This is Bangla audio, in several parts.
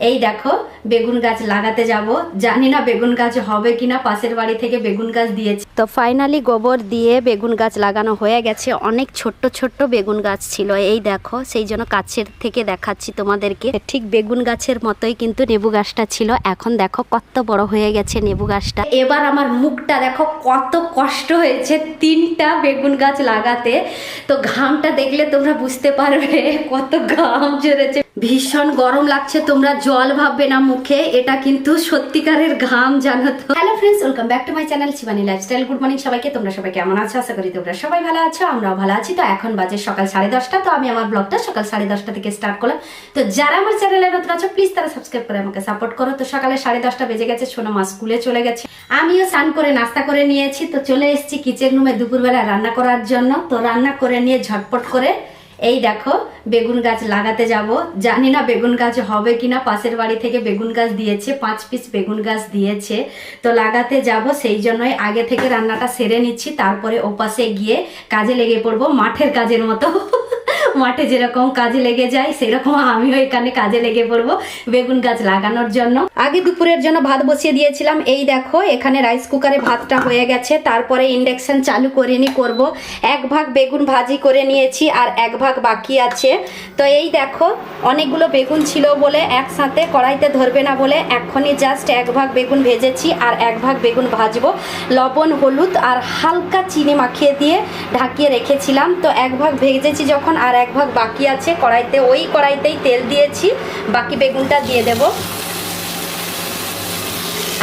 এই দেখো, বেগুন গাছ লাগাতে যাব। জানি না বেগুন গাছ হবে কিনা, পাশের বাড়ি থেকে বেগুন গাছ দিয়েছে। তো ফাইনালি গোবর দিয়ে বেগুন গাছ লাগানো হয়ে গেছে। অনেক ছোট্ট ছোট্ট বেগুন গাছ ছিল। এই দেখো, সেই জন্য কাছের থেকে দেখাচ্ছি তোমাদেরকে। ঠিক বেগুন গাছের মতোই কিন্তু নেবু গাছটা ছিল। এখন দেখো কত বড় হয়ে গেছে নেবু গাছটা। এবার আমার মুখটা দেখো কত কষ্ট হয়েছে তিনটা বেগুন গাছ লাগাতে। তো ঘামটা দেখলে তোমরা বুঝতে পারবে কত ঘাম ঝরেছে। ভীষণ গরম লাগছে, তোমরা জল ভাববে না মুখে, এটা কিন্তু সত্যিকারের ঘাম, জানো তো। Hello friends welcome back to my channel Shivani lifestyle good morning সবাইকে, তোমরা সবাই কেমন আছো? আশা করি তোমরা সবাই ভালো আছো, আমরাও ভালো আছি। তো এখন বাজে সকাল সাড়ে দশটা, তো আমি আমার ব্লগটা সকাল সাড়ে দশটা থেকে স্টার্ট করলাম। তো যারা আমার চ্যানেলে নতুন আছো প্লিজ তারা সাবস্ক্রাইব করে আমাকে সাপোর্ট করো। তো সকালে সাড়ে দশটা বেজে গেছে, সোনা মা স্কুলে চলে গেছে। আমিও স্নান করে নাস্তা করে নিয়েছি, তো চলে এসেছি কিচেন রুমে দুপুরবেলা রান্না করার জন্য। তো রান্না করে নিয়ে ঝটপট করে এই দেখো, বেগুন গাছ লাগাতে যাব। জানি না বেগুন গাছ হবে কিনা, পাশের বাড়ি থেকে বেগুন গাছ দিয়েছে, পাঁচ পিস বেগুন গাছ দিয়েছে। তো লাগাতে যাব, সেই জন্যই আগে থেকে রান্নাটা সেরে নিচ্ছি, তারপরে ওপাশে গিয়ে কাজে লেগে পড়ব, মাঠের কাজের মতো। মাঠে যেরকম কাজে লেগে যায়, সেরকম আমিও এখানে কাজে লেগে পড়ব, বেগুন গাছ লাগানোর জন্য। আগে দুপুরের জন্য ভাত বসিয়ে দিয়েছিলাম। এই দেখো, এখানে রাইস কুকারে ভাতটা হয়ে গেছে। তারপরে ইন্ডাকশান চালু করে নি করব। এক ভাগ বেগুন ভাজি করে নিয়েছি আর এক ভাগ বাকি আছে। তো এই দেখো, অনেকগুলো বেগুন ছিল বলে একসাথে কড়াইতে ধরবে না বলে এখনই জাস্ট এক ভাগ বেগুন ভেজেছি আর এক ভাগ বেগুন ভাজবো। লবণ, হলুদ আর হালকা চিনি মাখিয়ে দিয়ে ঢাকিয়ে রেখেছিলাম। তো এক ভাগ ভেজেছি যখন আর এক ভাগ বাকি আছে, কড়াইতে ওই কড়াইতেই তেল দিয়েছি। বাকি বেগুনটা দিয়ে দেবো।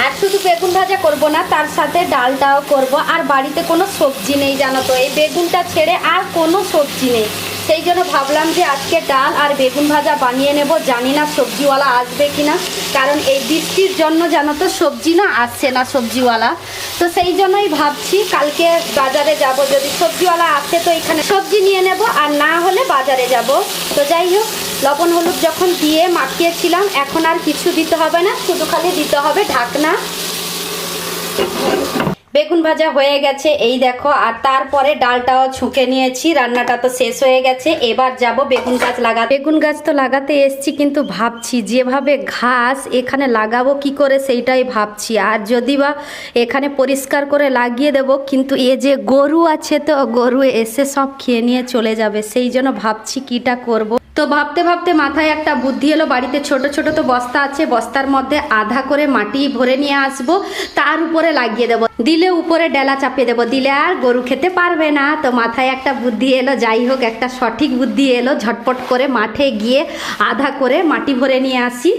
আর শুধু বেগুন ভাজা করব না, তার সাথে ডালটাও করব। আর বাড়িতে কোনো সবজি নেই, জানো তো। এই বেগুনটা ছেড়ে আর কোনো সবজি নেই। সেই জন্য ভাবলাম যে আজকে ডাল আর বেগুন ভাজা বানিয়ে নেব। জানি না সবজিওয়ালা আসবে কিনা। কারণ এই বৃষ্টির জন্য জানো তো, সবজি না আসছে না সবজিওয়ালা। তো সেই জন্যই ভাবছি কালকে বাজারে যাব। যদি সবজিওয়ালা আসে তো এখানে সবজি নিয়ে নেব, আর না হলে বাজারে যাব। তো যাই হোক লবণ হলুদ যখন দিয়ে মাখিয়েছিলাম, এখন আর কিছু দিতে হবে না, শুধু খালি দিতে হবে ঢাকনা। বেগুন ভাজা হয়ে গেছে, এই দেখো, আর তারপরে ডালটাও ছুঁকে নিয়েছি, রান্নাটা তো শেষ হয়ে গেছে, এবার যাব বেগুন গাছ লাগা বেগুন গাছ তো লাগাতে এসছি, কিন্তু ভাবছি যেভাবে ঘাস এখানে লাগাবো, কি করে সেইটাই ভাবছি। আর যদি বা এখানে পরিষ্কার করে লাগিয়ে দেব, কিন্তু এ যে গরু আছে তো, গরু এসে সব খেয়ে নিয়ে চলে যাবে, সেই জন্য ভাবছি কিটা করব। তো ভাবতে ভাবতে মাথায় একটা বুদ্ধি এলো, বাড়িতে ছোট ছোট তো বস্তা আছে, বস্তার মধ্যে আধা করে মাটি ভরে নিয়ে আসব, তার উপরে লাগিয়ে দেবো। দিলে উপরে ডেলা চাপিয়ে দেবো, দিলে আর গরু খেতে পারবে না। তো মাথায় একটা বুদ্ধি এলো, যাই হোক, একটা সঠিক বুদ্ধি এলো, ঝটপট করে মাঠে গিয়ে আধা করে মাটি ভরে নিয়ে আসি।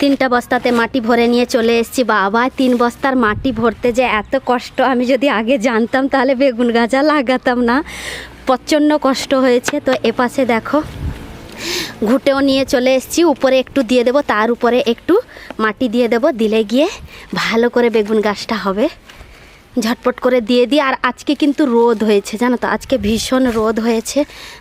তিনটা বস্তাতে মাটি ভরে নিয়ে চলে এসেছি। বাবা, তিন বস্তার মাটি ভরতে যে এত কষ্ট, আমি যদি আগে জানতাম তাহলে বেগুন গাছা লাগাতাম না। প্রচণ্ড কষ্ট হয়েছে। তো এপাশে দেখো ঘুটেও নিয়ে চলে এসেছি। উপরে একটু দিয়ে দেবো, তার উপরে একটু মাটি দিয়ে দেবো। দিলে গিয়ে ভালো করে বেগুন গাছটা হবে। ঝটপট করে দিয়ে দিই। আর আজকে কিন্তু রোদ হয়েছে, জানো তো? আজকে ভীষণ রোদ হয়েছে।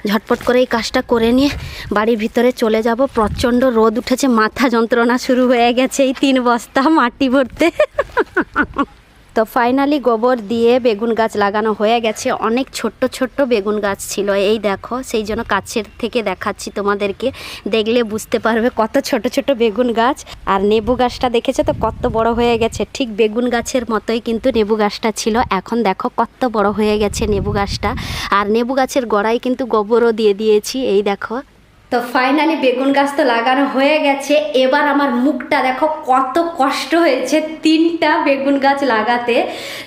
ঝটপট করে এই কাজটা করে নিয়ে বাড়ির ভিতরে চলে যাব। প্রচণ্ড রোদ উঠেছে, মাথা যন্ত্রণা শুরু হয়ে গেছে এই তিন বস্তা মাটি ভরতে। তো ফাইনালি গোবর দিয়ে বেগুন গাছ লাগানো হয়ে গেছে। অনেক ছোট্ট ছোট্ট বেগুন গাছ ছিল। এই দেখো, সেই জন্য কাছের থেকে দেখাচ্ছি তোমাদেরকে। দেখলে বুঝতে পারবে কত ছোট ছোট বেগুন গাছ। আর নেবু গাছটা দেখেছে তো? কত বড় হয়ে গেছে। ঠিক বেগুন গাছের মতোই কিন্তু নেবু গাছটা ছিল। এখন দেখো কত বড় হয়ে গেছে নেবু গাছটা। আর নেবু গাছের গোড়ায় কিন্তু গোবরও দিয়ে দিয়েছি। এই দেখো তো ফাইনালি বেগুন গাছ তো লাগানো হয়ে গেছে। এবার আমার মুখটা দেখো কত কষ্ট হয়েছে তিনটা বেগুন গাছ লাগাতে।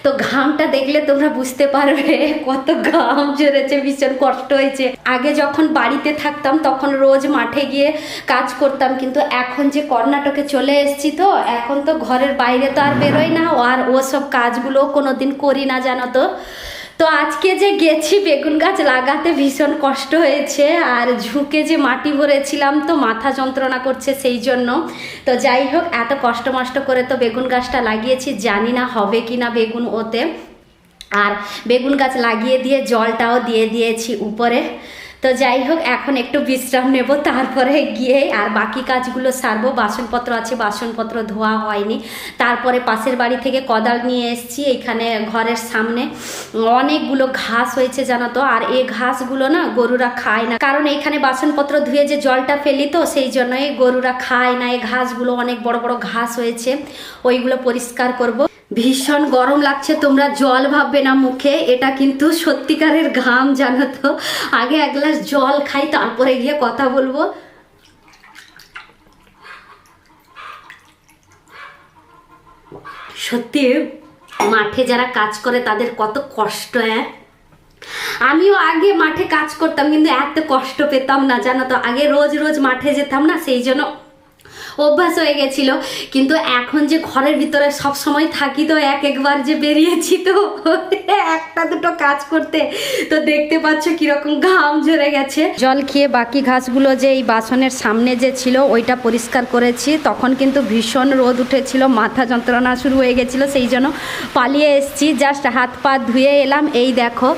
তো ঘামটা দেখলে তোমরা বুঝতে পারবে কত ঘাম ঝরেছে, ভীষণ কষ্ট হয়েছে। আগে যখন বাড়িতে থাকতাম তখন রোজ মাঠে গিয়ে কাজ করতাম, কিন্তু এখন যে কর্ণাটকে চলে এসেছি তো, এখন তো ঘরের বাইরে তো আর বেরোই না, আর ওসব কাজগুলো কোনোদিন করি না, জানো তো। তো আজকে যে গেছি বেগুন গাছ লাগাতে ভীষণ কষ্ট হয়েছে, আর ঝুঁকে যে মাটি ভরেছিলাম তো মাথা যন্ত্রণা করছে সেই জন্য। তো যাই হোক, এত কষ্ট মষ্ট করে তো বেগুন গাছটা লাগিয়েছি, জানি না হবে কি না বেগুন ওতে। আর বেগুন গাছ লাগিয়ে দিয়ে জলটাও দিয়ে দিয়েছি উপরে। তো যাই হোক, এখন একটু বিশ্রাম নেব, তারপরে গিয়ে আর বাকি কাজগুলো সারবো। বাসনপত্র আছে, বাসনপত্র ধোয়া হয়নি। তারপরে পাশের বাড়ি থেকে কোদাল নিয়ে এসেছি এখানে ঘরের সামনে। অনেকগুলো ঘাস হয়েছে, জানো তো। আর এই ঘাসগুলো না গরুরা খায় না। কারণ এখানে বাসনপত্র ধুয়ে যে জলটা ফেলি তো, সেই জন্যই গরুরা খায় না। এই ঘাসগুলো অনেক বড় বড় ঘাস হয়েছে, ওইগুলো পরিষ্কার করব। ভীষণ গরম লাগছে, তোমরা জল ভাববে না মুখে, এটা কিন্তু সত্যিকারের ঘাম, জানো তো। আগে এক গ্লাস জল খাই, তারপরে গিয়ে কথা বলব। সত্যি, মাঠে যারা কাজ করে, তাদের কত কষ্ট হ্যাঁ? আমিও আগে মাঠে কাজ করতাম, কিন্তু এত কষ্ট পেতাম না, জানো তো। আগে রোজ রোজ মাঠে যেতাম না, সেই জন্য অভ্যাস হয়ে গেছিল। কিন্তু এখন যে ঘরের ভিতরে সব সময় থাকি তো এক একবার যে বেরিয়েছি তো, একটা দুটো কাজ করতে তো দেখতে পাচ্ছ কীরকম ঘাম ঝরে গেছে। জল খেয়ে বাকি ঘাসগুলো যে এই বাসনের সামনে যে ছিল, ওইটা পরিষ্কার করেছি। তখন কিন্তু ভীষণ রোদ উঠেছিল, মাথা যন্ত্রণা শুরু হয়ে গেছিল, সেই জন্য পালিয়ে এসেছি। জাস্ট হাত পা ধুয়ে এলাম। এই দেখো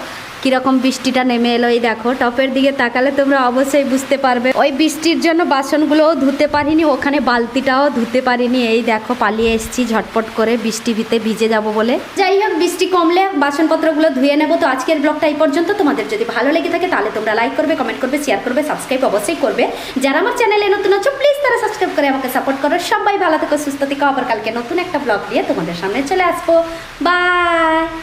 কীরকম বৃষ্টিটা নেমে এলো এই দেখো, টপের দিকে তাকালে তোমরা অবশ্যই বুঝতে পারবে। ওই বৃষ্টির জন্য বাসনগুলোও ধুতে পারিনি, ওখানে বালতিটাও ধুতে পারিনি। এই দেখো, পালিয়ে এসছি ঝটপট করে, বৃষ্টি ভিতে ভিজে যাব বলে। যাই হোক, বৃষ্টি কমলে বাসনপত্রগুলো ধুয়ে নেব। তো আজকের ব্লগটা এই পর্যন্ত। তোমাদের যদি ভালো লেগে থাকে, তাহলে তোমরা লাইক করবে কমেন্ট করবে শেয়ার করবে সাবস্ক্রাইব অবশ্যই করবে। যারা আমার চ্যানেলে নতুন আছো প্লিজ তারা সাবস্ক্রাইব করে আমাকে সাপোর্ট করো। সবাই ভালো থেকো, সুস্থ থেকো। আবার কালকে নতুন একটা ব্লগ দিয়ে তোমাদের সামনে চলে আসব। বাই